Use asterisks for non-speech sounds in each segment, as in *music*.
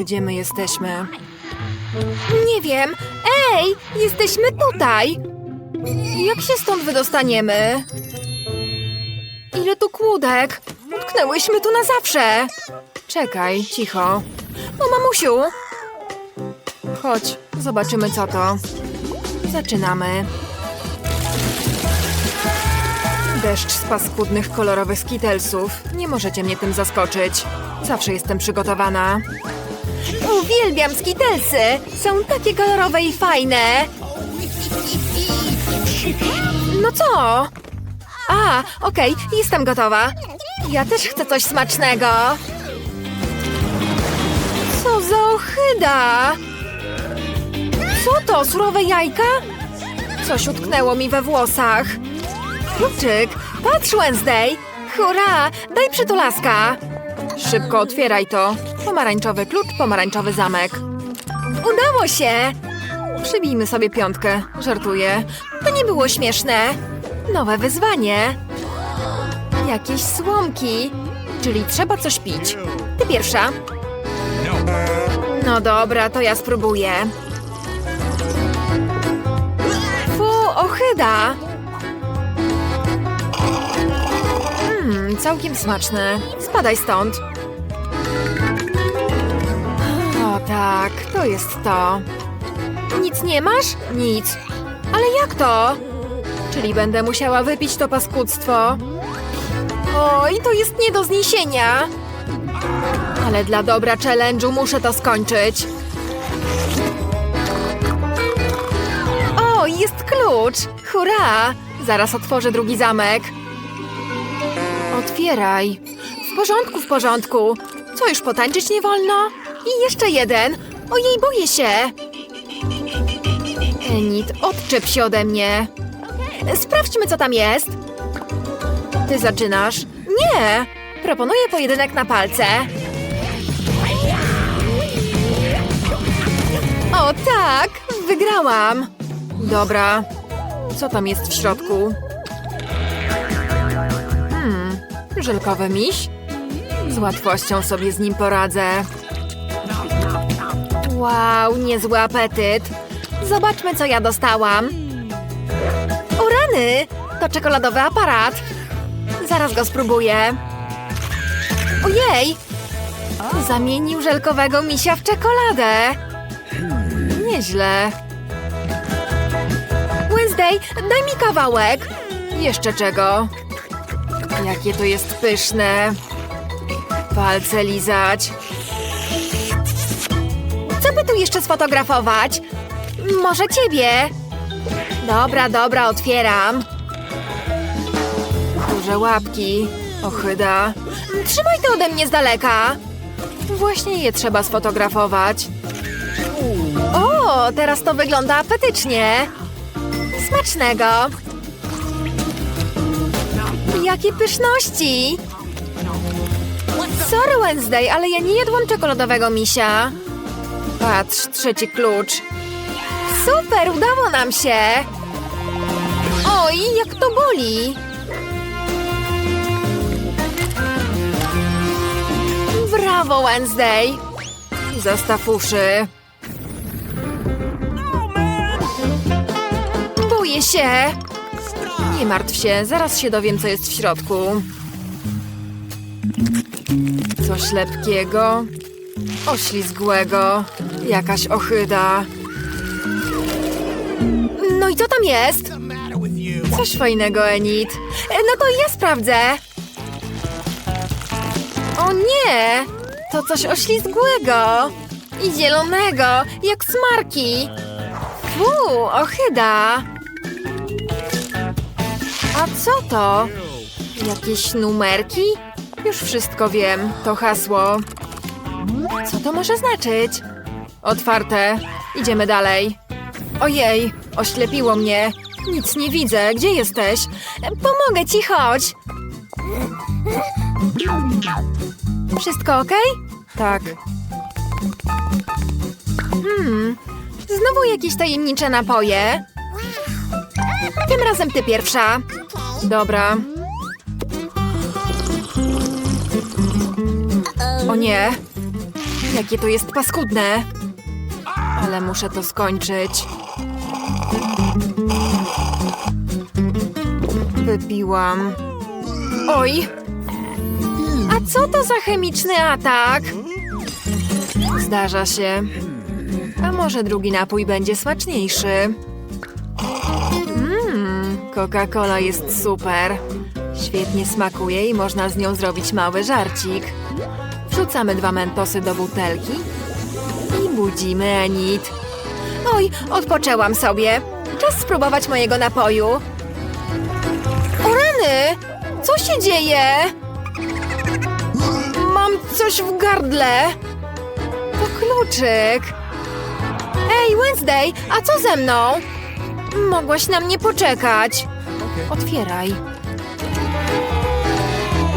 Gdzie my jesteśmy? Nie wiem. Ej, jesteśmy tutaj. Jak się stąd wydostaniemy? Ile tu kłódek? Utknęłyśmy tu na zawsze. Czekaj, cicho. O, mamusiu! Chodź, zobaczymy co to. Zaczynamy. Deszcz z paskudnych, kolorowych skitelsów. Nie możecie mnie tym zaskoczyć. Zawsze jestem przygotowana. Uwielbiam skitelsy. Są takie kolorowe i fajne. No co? A, okej, jestem gotowa. Ja też chcę coś smacznego. Co za ohyda! Co to, surowe jajka? Coś utknęło mi we włosach. Kluczyk, patrz Wednesday. Hurra, daj przytulaska. Szybko otwieraj to. Pomarańczowy klucz, pomarańczowy zamek. Udało się. Przybijmy sobie piątkę. Żartuję. To nie było śmieszne. Nowe wyzwanie. Jakieś słomki. Czyli trzeba coś pić. Ty pierwsza. No dobra, to ja spróbuję. Fu, ohyda. Mmm, całkiem smaczne. Spadaj stąd. Tak, to jest to. Nic nie masz? Nic. Ale jak to? Czyli będę musiała wypić to paskudztwo. Oj, to jest nie do zniesienia. Ale dla dobra challenge'u muszę to skończyć. O, jest klucz. Hurra. Zaraz otworzę drugi zamek. Otwieraj. W porządku, w porządku. Co, już potańczyć nie wolno? I jeszcze jeden. Ojej, boję się. Enid, odczep się ode mnie. Sprawdźmy, co tam jest. Ty zaczynasz. Nie. Proponuję pojedynek na palce. O tak, wygrałam. Dobra. Co tam jest w środku? Hmm, żelkowy miś? Z łatwością sobie z nim poradzę. Wow, niezły apetyt. Zobaczmy, co ja dostałam. O rany, to czekoladowy aparat. Zaraz go spróbuję. Ojej, zamienił żelkowego misia w czekoladę. Nieźle. Wednesday, daj mi kawałek. Jeszcze czego? Jakie to jest pyszne. Palce lizać. Jeszcze sfotografować? Może ciebie? Dobra, dobra, otwieram. Duże łapki. Ochyda. Trzymaj to ode mnie z daleka. Właśnie je trzeba sfotografować. O, teraz to wygląda apetycznie. Smacznego. Jakie pyszności. Sorry Wednesday, ale ja nie jadłam czekoladowego misia. Patrz, trzeci klucz. Super, udało nam się. Oj, jak to boli. Brawo, Wednesday. Zastaw uszy. Boję się. Nie martw się, zaraz się dowiem, co jest w środku. Coś lepkiego, oślizgłego, jakaś ochyda. No i co tam jest? Coś fajnego, Enid. E, No to ja sprawdzę. O nie! To coś oślizgłego. I zielonego, jak smarki. Fu, ohyda. A co to? Jakieś numerki? Już wszystko wiem, to hasło. Co to może znaczyć? Otwarte. Idziemy dalej. Ojej, oślepiło mnie. Nic nie widzę. Gdzie jesteś? Pomogę ci, chodź. Wszystko ok? Tak. Hmm, znowu jakieś tajemnicze napoje. Tym razem ty pierwsza. Dobra. O nie. Jakie to jest paskudne. Ale muszę to skończyć. Wypiłam. Oj! A co to za chemiczny atak? Zdarza się. A może drugi napój będzie smaczniejszy? Mmm, Coca-Cola jest super. Świetnie smakuje i można z nią zrobić mały żarcik. Wrzucamy dwa mentosy do butelki i budzimy Enid. Oj, odpoczęłam sobie. Czas spróbować mojego napoju. O rany! Co się dzieje? Mam coś w gardle. To kluczyk. Ej, Wednesday, a co ze mną? Mogłaś na mnie poczekać. Otwieraj.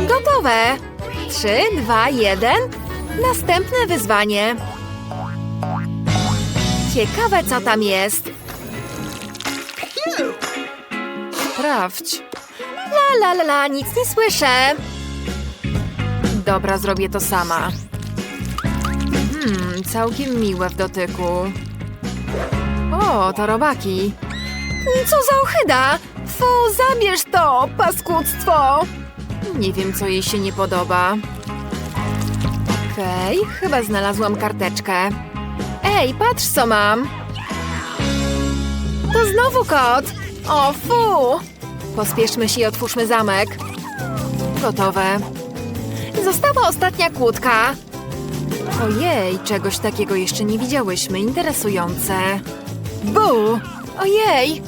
Gotowe. Trzy, dwa, jeden. Następne wyzwanie. Ciekawe, co tam jest. Sprawdź. La, la, la, la, nic nie słyszę. Dobra, zrobię to sama. Hmm, całkiem miłe w dotyku. O, to robaki. Co za ochyda! Fu, zabierz to, paskudztwo! Nie wiem, co jej się nie podoba. Okej, chyba znalazłam karteczkę. Ej, patrz, co mam! To znowu kot! O, fu! Pospieszmy się i otwórzmy zamek. Gotowe. Została ostatnia kłódka. Ojej, czegoś takiego jeszcze nie widziałyśmy. Interesujące. Bu! Ojej!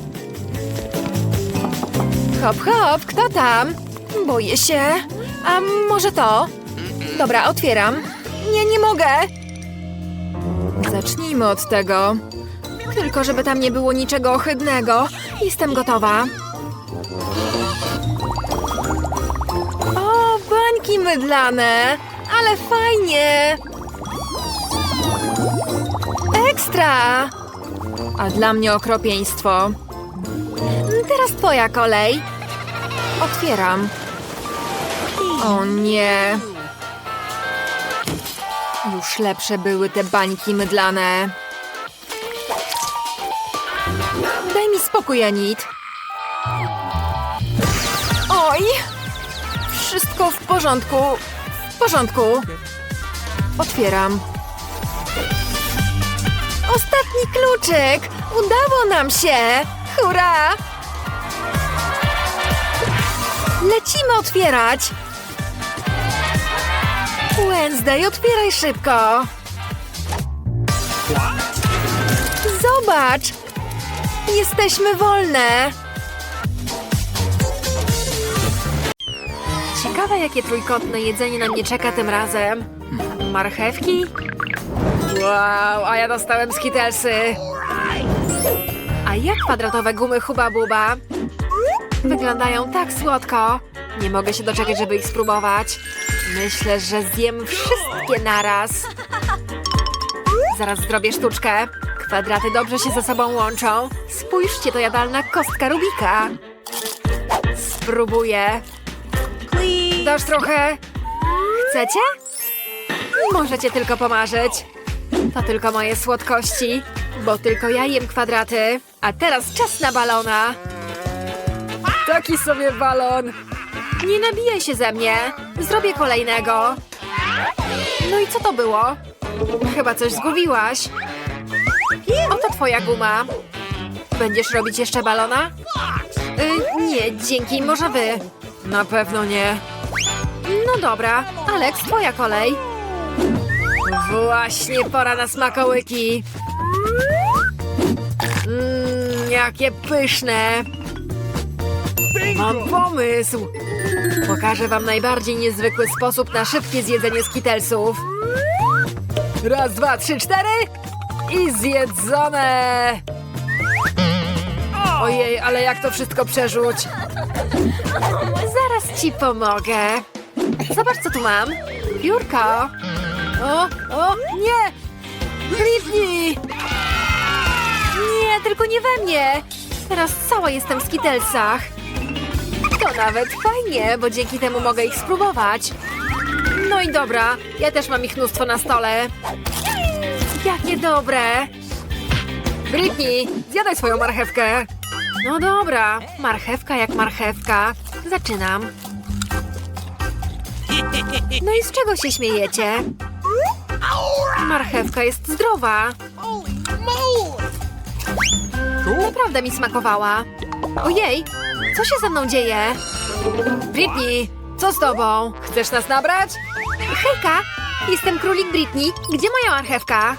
Hop, hop, kto tam? Boję się. A może to? Dobra, otwieram. Nie, nie mogę. Zacznijmy od tego. Tylko, żeby tam nie było niczego ohydnego. Jestem gotowa. O, bańki mydlane. Ale fajnie. Ekstra! A dla mnie okropieństwo. Teraz twoja kolej. Otwieram. O nie. Już lepsze były te bańki mydlane. Daj mi spokój, Anit. Oj! Wszystko w porządku. W porządku. Otwieram. Ostatni kluczyk! Udało nam się! Hurra! Lecimy otwierać! Wednesday, otwieraj szybko! Zobacz! Jesteśmy wolne! Ciekawe, jakie trójkątne jedzenie na mnie czeka tym razem. Marchewki? Wow, a ja dostałem skitelsy. A jak kwadratowe gumy Huba Buba? Wyglądają tak słodko. Nie mogę się doczekać, żeby ich spróbować. Myślę, że zjem wszystkie naraz. Zaraz zrobię sztuczkę. Kwadraty dobrze się ze sobą łączą. Spójrzcie, to jadalna kostka Rubika. Spróbuję. Dasz trochę? Chcecie? Możecie tylko pomarzyć. To tylko moje słodkości, bo tylko ja jem kwadraty. A teraz czas na balona. Taki sobie balon. Nie nabijaj się ze mnie. Zrobię kolejnego. No i co to było? Chyba coś zgubiłaś. Oto twoja guma. Będziesz robić jeszcze balona? Y, nie, dzięki, może wy. Na pewno nie. No dobra, Alex, twoja kolej. Właśnie pora na smakołyki. Mmm, jakie pyszne. Mam pomysł. Pokażę wam najbardziej niezwykły sposób na szybkie zjedzenie skitelsów. Raz, dwa, trzy, cztery i zjedzone. Ojej, ale jak to wszystko przerzuć? Zaraz ci pomogę. Zobacz, co tu mam. Piórko. O, o, nie! Britney! Nie, tylko nie we mnie! Teraz cała jestem w skitelsach. To nawet fajnie, bo dzięki temu mogę ich spróbować. No i dobra, ja też mam ich mnóstwo na stole. Jakie dobre! Britney, zjadaj swoją marchewkę. No dobra, marchewka jak marchewka. Zaczynam. No i z czego się śmiejecie? Marchewka jest zdrowa. Naprawdę mi smakowała. Ojej, co się ze mną dzieje? Britney, co z tobą? Chcesz nas nabrać? Hejka, jestem królik Britney. Gdzie moja marchewka?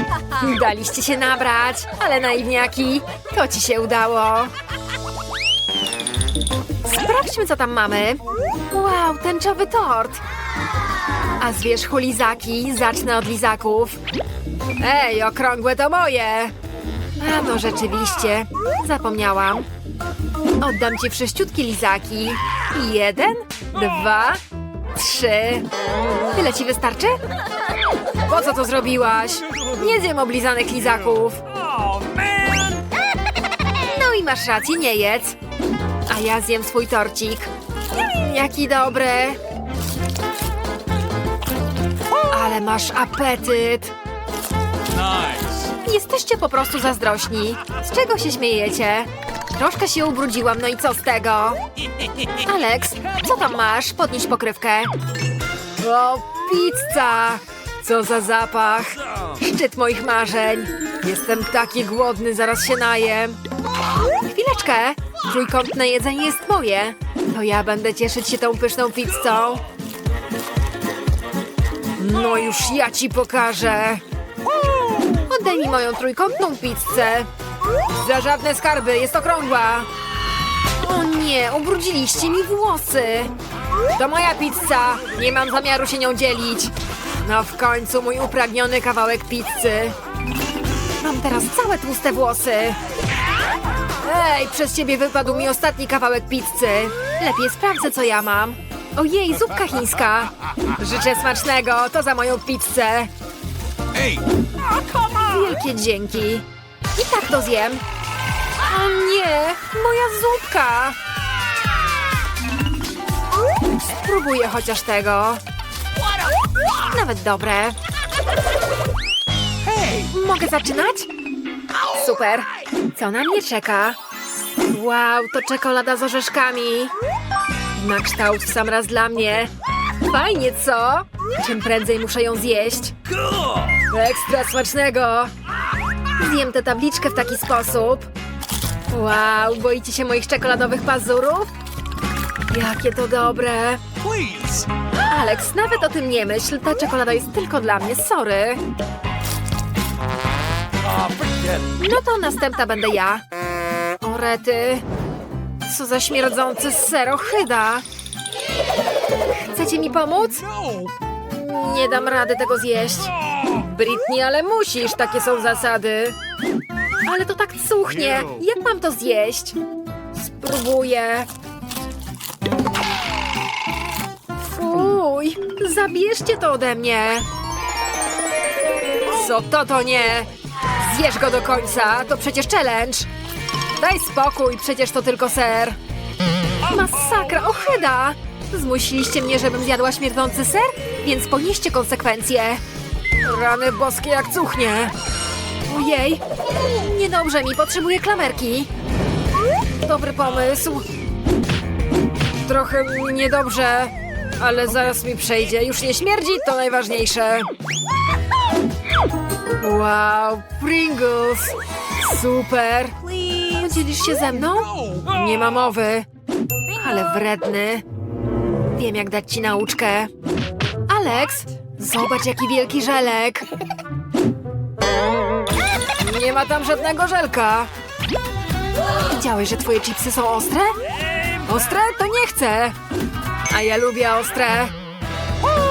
*laughs* Daliście się nabrać, ale naiwniaki, to ci się udało. Sprawdźmy, co tam mamy. Wow, tęczowy tort. A z wierzchu lizaki, zacznę od lizaków. Ej, okrągłe to moje. A no rzeczywiście, zapomniałam. Oddam ci wszyściutkie lizaki. Jeden, dwa, trzy. Tyle ci wystarczy? Po co to zrobiłaś? Nie zjem oblizanych lizaków. No i masz rację, nie jedz. A ja zjem swój torcik. Jaki dobry. Ale masz apetyt. Jesteście po prostu zazdrośni. Z czego się śmiejecie? Troszkę się ubrudziłam, no i co z tego? Alex, co tam masz? Podnieś pokrywkę. O, pizza! Co za zapach! Szczyt moich marzeń! Jestem taki głodny, zaraz się najem. Chwileczkę! Trójkątne jedzenie jest moje. To ja będę cieszyć się tą pyszną pizzą. No już ja ci pokażę. Oddaj mi moją trójkątną pizzę. Za żadne skarby, jest okrągła. O nie, ubrudziliście mi włosy. To moja pizza. Nie mam zamiaru się nią dzielić. No w końcu mój upragniony kawałek pizzy. Mam teraz całe tłuste włosy. Ej, przez ciebie wypadł mi ostatni kawałek pizzy. Lepiej sprawdzę, co ja mam. Ojej, zupka chińska. Życzę smacznego, to za moją pizzę. Hey, Wielkie dzięki. I tak to zjem. O nie, moja zupka. Spróbuję chociaż tego. Nawet dobre. Mogę zaczynać? Super. Co na mnie czeka? Wow, to czekolada z orzeszkami. Na kształt w sam raz dla mnie. Fajnie, co? Czym prędzej muszę ją zjeść. Ekstra smacznego! Zjem tę tabliczkę w taki sposób. Wow, boicie się moich czekoladowych pazurów? Jakie to dobre! Please. Alex, nawet o tym nie myśl. Ta czekolada jest tylko dla mnie, sorry. It. No to następna będę ja. O rety. Co za śmierdzący serohyda. Chcecie mi pomóc? No. Nie dam rady tego zjeść. Britney, ale musisz, takie są zasady. Ale to tak cuchnie. Jak mam to zjeść? Spróbuję. Fuj, zabierzcie to ode mnie. Co to to nie? Zjesz go do końca, to przecież challenge. Daj spokój, przecież to tylko ser. Masakra, ohyda! Zmusiliście mnie, żebym zjadła śmierdzący ser, więc ponieście konsekwencje. Rany boskie jak cuchnie. Ojej, niedobrze mi, potrzebuję klamerki. Dobry pomysł. Trochę niedobrze, ale zaraz mi przejdzie. Już nie śmierdzi, to najważniejsze. Wow, Pringles! Super! Podzielisz się ze mną? Nie ma mowy. Ale wredny. Wiem, jak dać ci nauczkę. Alex, zobacz, jaki wielki żelek. Nie ma tam żadnego żelka. Widziałeś, że twoje chipsy są ostre? Ostre? To nie chcę. A ja lubię ostre.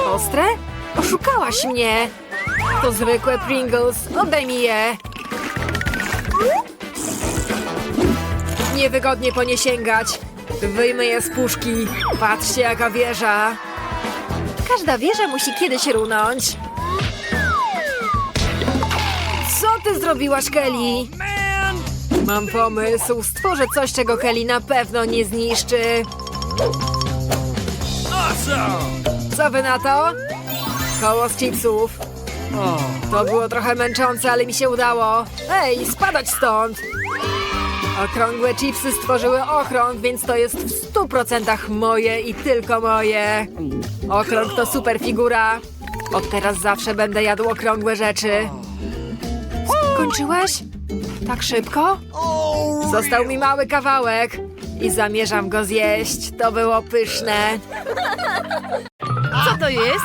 Ostre? Oszukałaś mnie. To zwykłe Pringles. Oddaj mi je. Niewygodnie po nie sięgać. Wyjmę je z puszki. Patrzcie, jaka wieża. Każda wieża musi kiedyś runąć. Co ty zrobiłaś, Kelly? Mam pomysł. Stworzę coś, czego Kelly na pewno nie zniszczy. Co wy na to? Koło z chipsów. To było trochę męczące, ale mi się udało. Ej, spadać stąd! Okrągłe chipsy stworzyły okrąg, więc to jest w stu procentach moje i tylko moje. Okrąg to super figura. Od teraz zawsze będę jadł okrągłe rzeczy. Skończyłeś? Tak szybko? Został mi mały kawałek i zamierzam go zjeść. To było pyszne. Co to jest?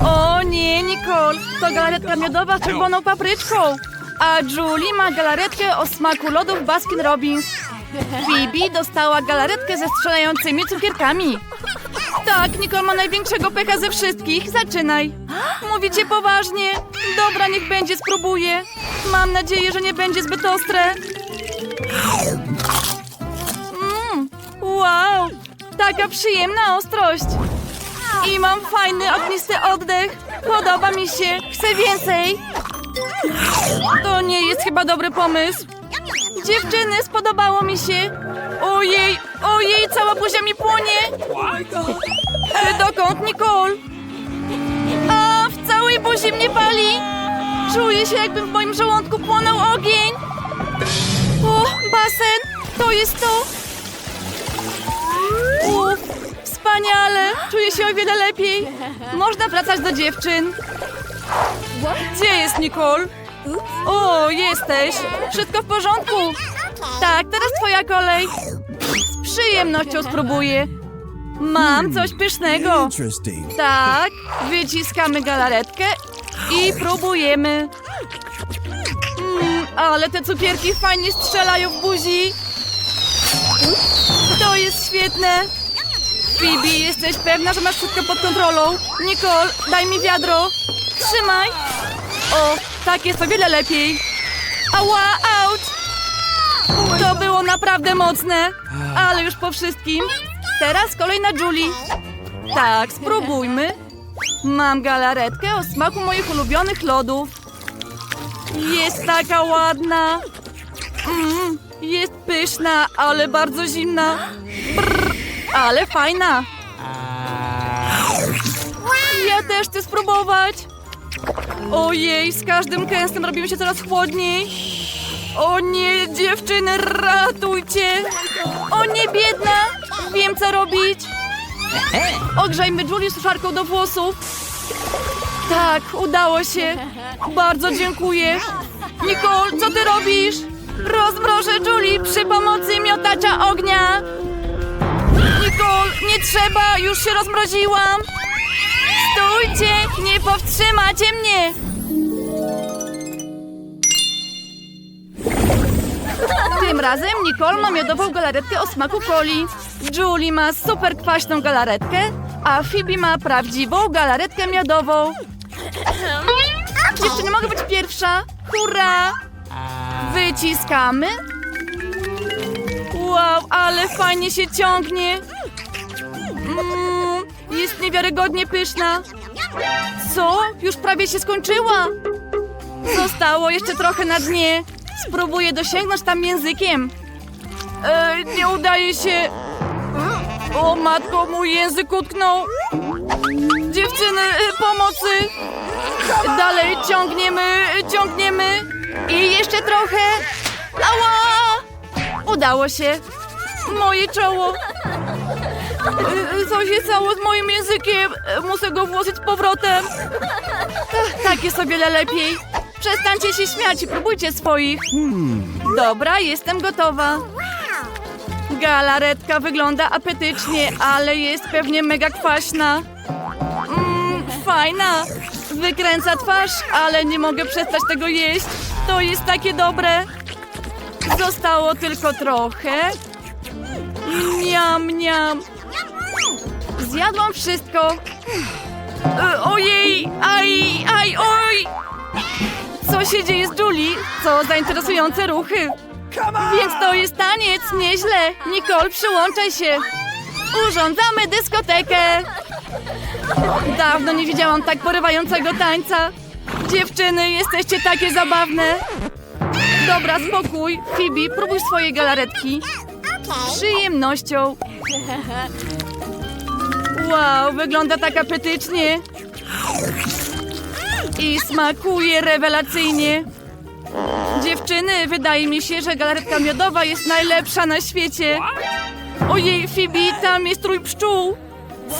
O nie, Nicole, to galaretka miodowa z czerwoną papryczką. A Julie ma galaretkę o smaku lodów Baskin Robbins. Phoebe dostała galaretkę ze strzelającymi cukierkami. Tak, Nicole ma największego pecha ze wszystkich. Zaczynaj. Mówicie poważnie? Dobra, niech będzie, spróbuję. Mam nadzieję, że nie będzie zbyt ostre. Mmm, wow, taka przyjemna ostrość. I mam fajny, ognisty oddech. Podoba mi się. Chcę więcej. To nie jest chyba dobry pomysł. Dziewczyny, spodobało mi się. Ojej, ojej, cała buzia mi płonie. Ale dokąd, Nicole? A, w całej buzi mnie pali. Czuję się, jakby w moim żołądku płonął ogień. O, basen, to jest to. Uff, wspaniale! Czuję się o wiele lepiej. Można wracać do dziewczyn. Gdzie jest Nicole? O, jesteś. Wszystko w porządku. Tak, teraz twoja kolej. Z przyjemnością spróbuję. Mam coś pysznego. Tak, wyciskamy galaretkę i próbujemy. Mm, ale te cukierki fajnie strzelają w buzi. To jest świetne. Phoebe, jesteś pewna, że masz wszystko pod kontrolą? Nicole, daj mi wiadro. Trzymaj. O, tak jest o wiele lepiej. Ała, auć. Naprawdę mocne. Ale już po wszystkim. Teraz kolej na Julie. Tak, spróbujmy. Mam galaretkę o smaku moich ulubionych lodów. Jest taka ładna. Mm, jest pyszna, ale bardzo zimna. Brr, ale fajna. Ja też chcę spróbować. Ojej, z każdym kęsem robi mi się coraz chłodniej. O nie, dziewczyny, ratujcie! O nie, biedna! Wiem, co robić. Ogrzejmy Julie suszarką do włosów. Tak, udało się. Bardzo dziękuję. Nicole, co ty robisz? Rozmrożę Julie przy pomocy miotacza ognia. Nicole, nie trzeba, już się rozmroziłam. Stójcie, nie powstrzymacie mnie. Tym razem Nicole ma miodową galaretkę o smaku coli. Julie ma super kwaśną galaretkę, a Phoebe ma prawdziwą galaretkę miodową. Dziewczyny, mogę być pierwsza? Hurra! Wyciskamy. Wow, ale fajnie się ciągnie. Mm, jest niewiarygodnie pyszna. Co? Już prawie się skończyła. Zostało jeszcze trochę na dnie. Spróbuję dosięgnąć tam językiem. E, nie udaje się. O matko, mój język utknął. Dziewczyny, e, pomocy. Dalej ciągniemy, e, ciągniemy. I jeszcze trochę. Ała! Udało się. Moje czoło. E, Co się stało z moim językiem? Muszę go włożyć z powrotem. Tak jest o wiele lepiej. Przestańcie się śmiać i próbujcie swoich. Dobra, jestem gotowa. Galaretka wygląda apetycznie, ale jest pewnie mega kwaśna. Mmm, fajna. Wykręca twarz, ale nie mogę przestać tego jeść. To jest takie dobre. Zostało tylko trochę. Niam, niam. Zjadłam wszystko. E, ojej, aj, aj, oj! Co się dzieje z Julie? Co za interesujące ruchy. Więc to jest taniec, nieźle. Nicole, przyłączaj się. Urządzamy dyskotekę. Dawno nie widziałam tak porywającego tańca. Dziewczyny, jesteście takie zabawne. Dobra, spokój. Phoebe, próbuj swojej galaretki. Z przyjemnością. Wow, wygląda tak apetycznie. I smakuje rewelacyjnie. Dziewczyny, wydaje mi się, że galaretka miodowa jest najlepsza na świecie. Ojej, Phoebe, tam jest trój pszczół.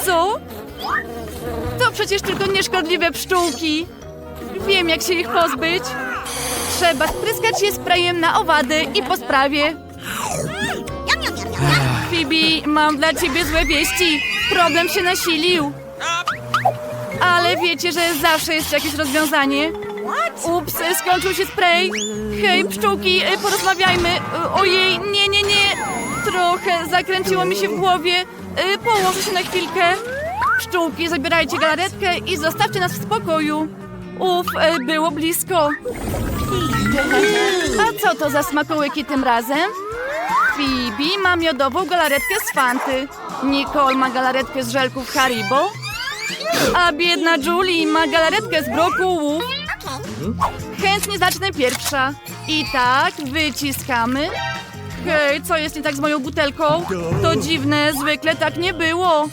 Co? To przecież tylko nieszkodliwe pszczółki. Wiem, jak się ich pozbyć. Trzeba spryskać je sprayem na owady i po sprawie. Phoebe, mam dla ciebie złe wieści. Problem się nasilił. Ale wiecie, że zawsze jest jakieś rozwiązanie. Ups, skończył się spray. Hej, pszczółki, y, porozmawiajmy. Y, Ojej, nie, nie, nie. Trochę zakręciło mi się w głowie. Y, Położę się na chwilkę. Pszczółki, zabierajcie galaretkę i zostawcie nas w spokoju. Uf, było blisko. A co to za smakołyki tym razem? Phoebe ma miodową galaretkę z Fanty. Nicole ma galaretkę z żelków Haribo. A biedna Julie ma galaretkę z brokułów. Chętnie zacznę pierwsza. I tak, wyciskamy. Hej, co jest nie tak z moją butelką? To dziwne, zwykle tak nie było.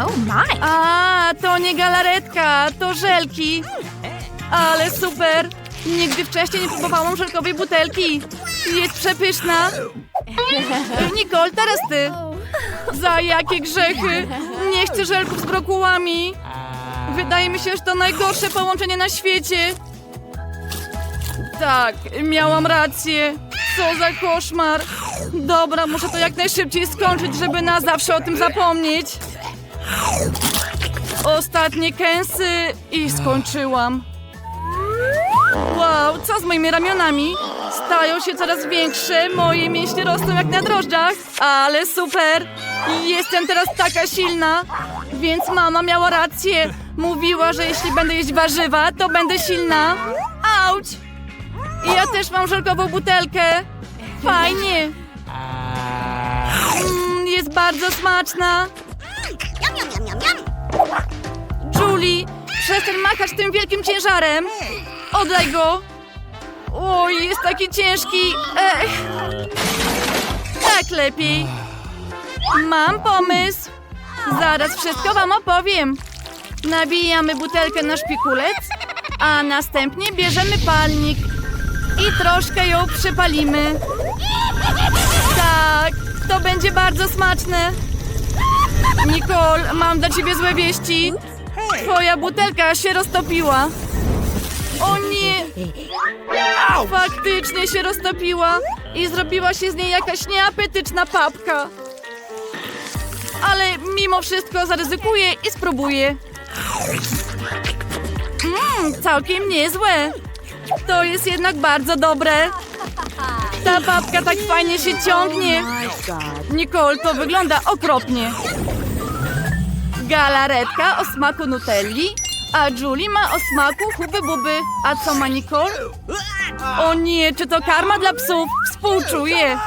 Oh my! A, to nie galaretka, to żelki. Ale super. Nigdy wcześniej nie próbowałam żelkowej butelki. Jest przepyszna. Nicole, teraz ty. Za jakie grzechy? Nie chcę żelków z brokułami. Wydaje mi się, że to najgorsze połączenie na świecie. Tak, miałam rację. Co za koszmar. Dobra, muszę to jak najszybciej skończyć, żeby na zawsze o tym zapomnieć. Ostatnie kęsy i skończyłam. Wow, co z moimi ramionami? Stają się coraz większe, moje mięśnie rosną jak na drożdżach, ale super! Jestem teraz taka silna, więc mama miała rację. Mówiła, że jeśli będę jeść warzywa, to będę silna. Auć! I ja też mam żelkową butelkę. Fajnie. Mm, jest bardzo smaczna. Julie, przestań machać tym wielkim ciężarem. Oddaj go. Oj, jest taki ciężki. Ech. Tak lepiej. Mam pomysł. Zaraz wszystko wam opowiem. Nabijamy butelkę na szpikulec, a następnie bierzemy palnik i troszkę ją przypalimy. Tak, to będzie bardzo smaczne. Nicole, mam dla ciebie złe wieści. Twoja butelka się roztopiła. O nie! Faktycznie się roztopiła i zrobiła się z niej jakaś nieapetyczna papka. Ale mimo wszystko zaryzykuję i spróbuję. Mmm, całkiem niezłe. To jest jednak bardzo dobre. Ta babka tak fajnie się ciągnie. Nicole, to wygląda okropnie. Galaretka o smaku nutelli, a Julie ma o smaku huby buby. A co ma Nicole? O nie, czy to karma dla psów? Współczuję.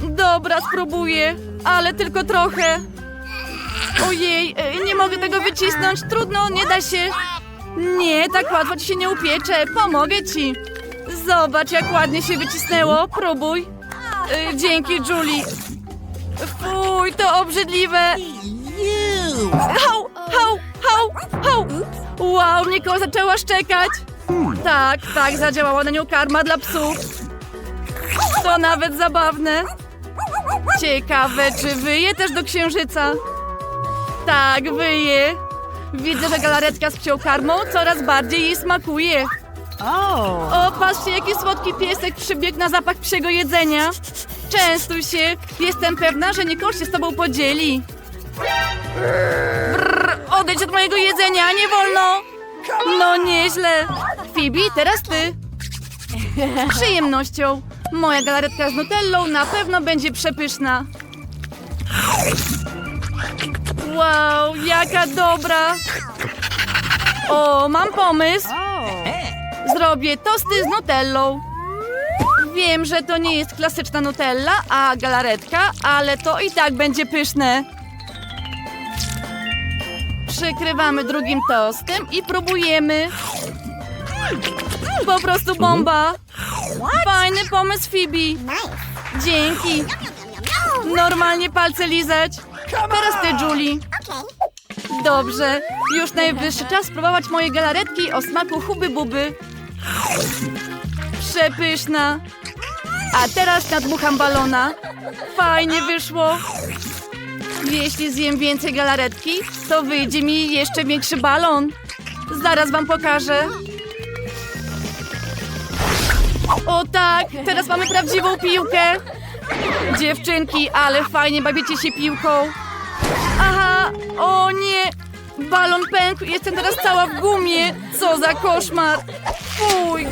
Dobra, spróbuję, ale tylko trochę. Ojej, e, nie mogę tego wycisnąć. Trudno, nie da się. Nie, tak łatwo ci się nie upiecze. Pomogę ci. Zobacz, jak ładnie się wycisnęło. Próbuj. E, Dzięki, Julie. Fuj, to obrzydliwe. Wow, Niko zaczęła szczekać. Tak, tak, zadziałała na nią karma dla psów. To nawet zabawne. Ciekawe, czy wyje też do księżyca? Tak, wyje. Widzę, że galaretka z psią karmą coraz bardziej jej smakuje. O, patrzcie, jaki słodki piesek przybiegł na zapach psiego jedzenia. Częstuj się. Jestem pewna, że Nicole się z tobą podzieli. Brr, odejdź od mojego jedzenia, nie wolno. No nieźle. Phoebe, teraz ty. *laughs* Przyjemnością. Moja galaretka z nutellą na pewno będzie przepyszna. Wow, jaka dobra. O, mam pomysł. Zrobię tosty z nutellą. Wiem, że to nie jest klasyczna nutella, a galaretka, ale to i tak będzie pyszne. Przykrywamy drugim tostem i próbujemy. Po prostu bomba. Fajny pomysł, Phoebe. Dzięki. Normalnie palce lizać. Teraz ty, Julie. Dobrze, już najwyższy czas spróbować moje galaretki o smaku huby buby. Przepyszna. A teraz nadmucham balona. Fajnie wyszło. Jeśli zjem więcej galaretki, to wyjdzie mi jeszcze większy balon. Zaraz wam pokażę. O tak, teraz mamy prawdziwą piłkę. Dziewczynki, ale fajnie bawicie się piłką. Aha, o nie! Balon pękł, jestem teraz cała w gumie. Co za koszmar. Fuj.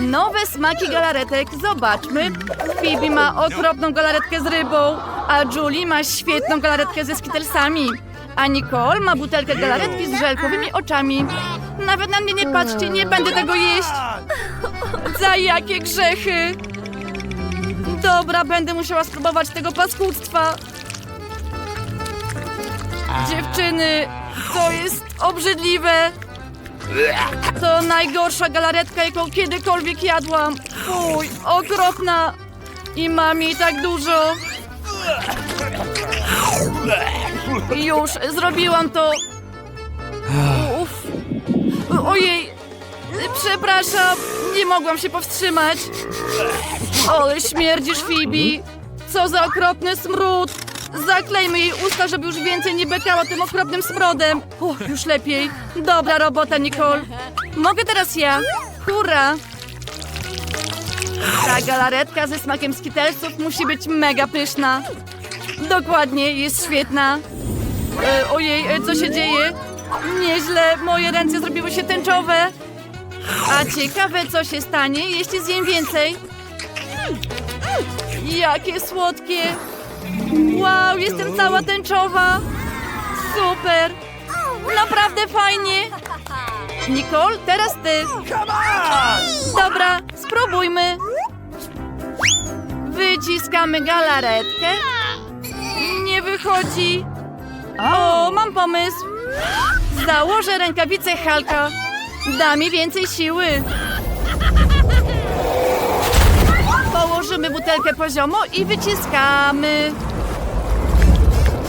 Nowe smaki galaretek, zobaczmy. Phoebe ma okropną galaretkę z rybą, a Julie ma świetną galaretkę ze skittlesami. A Nicole ma butelkę galaretki z żelkowymi oczami. Nawet na mnie nie patrzcie, nie będę tego jeść. Za jakie grzechy! Dobra, będę musiała spróbować tego paskudztwa. Dziewczyny, to jest obrzydliwe. To najgorsza galaretka, jaką kiedykolwiek jadłam. Fuj, okropna. I mam jej tak dużo. Już, zrobiłam to. Uff. Ojej, przepraszam, nie mogłam się powstrzymać. Ale śmierdzisz, Phoebe. Co za okropny smród. Zaklejmy jej usta, żeby już więcej nie bekała tym okropnym smrodem. O, już lepiej. Dobra robota, Nicole. Mogę teraz ja. Hurra. Ta galaretka ze smakiem skitelsów musi być mega pyszna. Dokładnie, jest świetna. E, ojej, e, co się dzieje? Nieźle, moje ręce zrobiły się tęczowe. A ciekawe, co się stanie, jeśli zjem więcej. Jakie słodkie! Wow, jestem cała tęczowa! Super! Naprawdę fajnie! Nicole, teraz ty! Dobra, spróbujmy! Wyciskamy galaretkę. Nie wychodzi. O, mam pomysł. Założę rękawice Halka. Da mi więcej siły. Położymy butelkę poziomo i wyciskamy.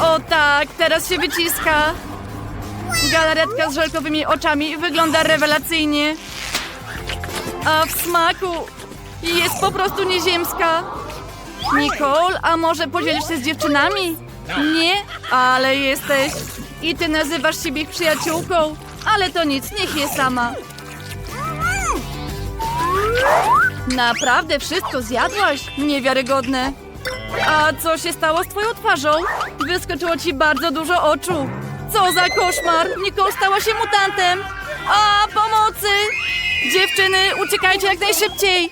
O tak, teraz się wyciska. Galaretka z żelkowymi oczami wygląda rewelacyjnie. A w smaku jest po prostu nieziemska. Nicole, a może podzielisz się z dziewczynami? Nie, ale jesteś. I ty nazywasz siebie ich przyjaciółką. Ale to nic, niech je sama. Naprawdę wszystko zjadłaś? Niewiarygodne. A co się stało z twoją twarzą? Wyskoczyło ci bardzo dużo oczu. Co za koszmar! Nicole stała się mutantem! A, pomocy! Dziewczyny, uciekajcie jak najszybciej!